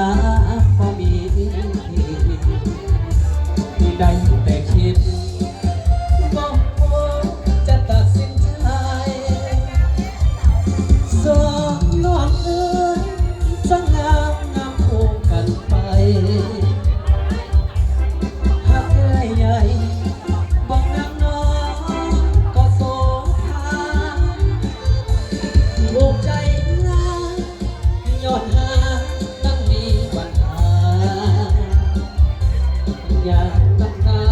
า time.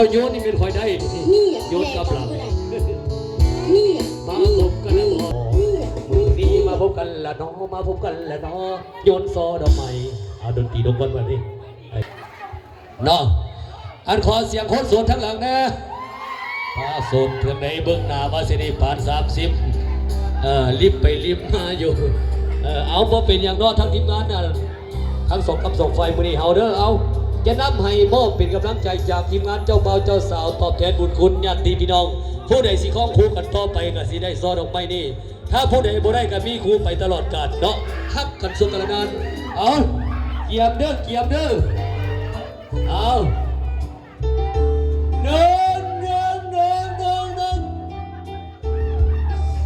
จ้าโยนนี่เป็นคอยได้นี่อะโยนกลับหลังนี่อะมาพบกันแล้วเนาะมือนี้มาพบกันแล้วเนาะมาพบกันแล้วเนาะโยนซอดอกไม้เอาดนตรีดงกันมาดิเนาะอันขอเสียงคนสวนทั้งหลังนะถ้าสนถึงในเบื้องหน้าว่าสิได้ผ่านสามสิบเอ่อรีบไปรีบมาอยู่เออเอาพอเป็นอย่างเนอทั้งทีมงานน่ะทั้งสองกับสองไฟมือนี้เฮาเด้อเอา จะนำให้มอบเป็นกำลังใจจากทีมงานเจ้าเบาเจ้าสาวตอบแทนบุญคุณญาติพี่น้อง ผู้ใดสิข้องครูกันต่อไปก็สิได้ซ้อดอกไม้นี่ ถ้าผู้ใดบ่ได้ก็มีครูไปตลอดกาลเนาะฮักกันสุกระนานเอาเกียบเด้อเกียบเด้อเอาหนึ่งหนึ่งหนึ่งหนึ่งหนึ่ง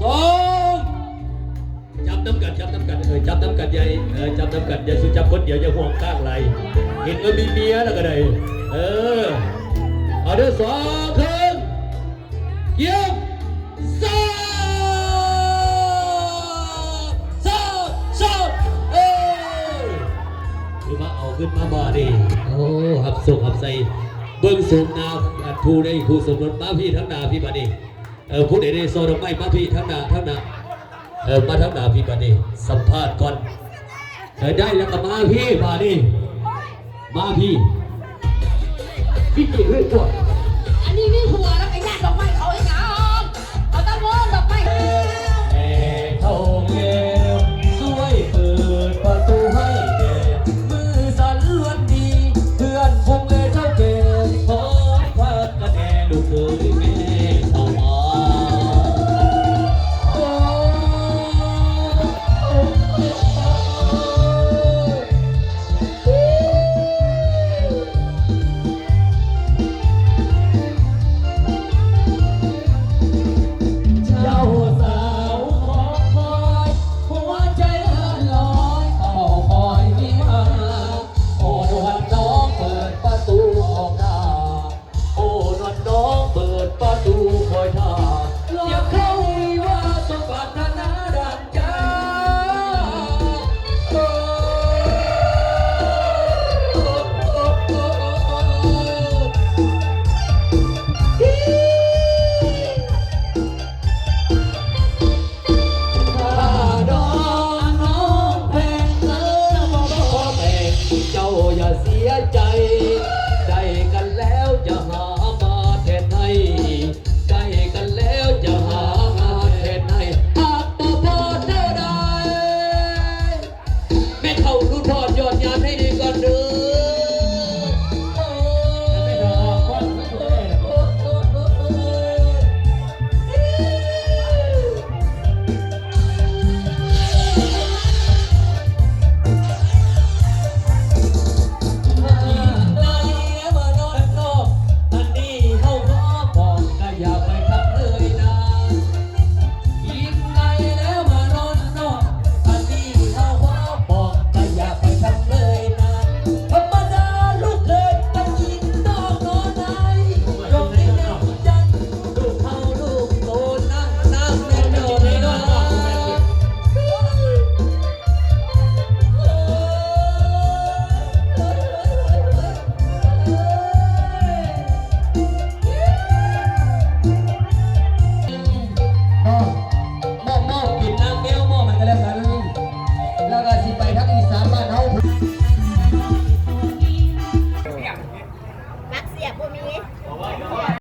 สองจับน้ำกัดจับน้ำกัดเออจับน้ำกัดหญ่เออจับน้ำกัดยายสุจับคนเดียวอย่าห่วงข้างไร เห็นเออมีเมียแล้วก็ได้เออเอาเด้อสองครึ่งเยี่ยมสองสองสองเออคือมาเอาขึ้นมาบ่ดีโอ้หับสุกหับใส่เบิ้งสูงนาผู้ได้ผู้สมรสมาพี่ทั้งนาพี่บัดีเออผู้ใดได้โซดอกไม้มาพี่ทั้งนาทั้งนาเออมาทั้งนาพี่บัดีสัมภาษณ์ก่อนเออได้แล้วก็มาพี่บัดี มาพี่พี่เกลือก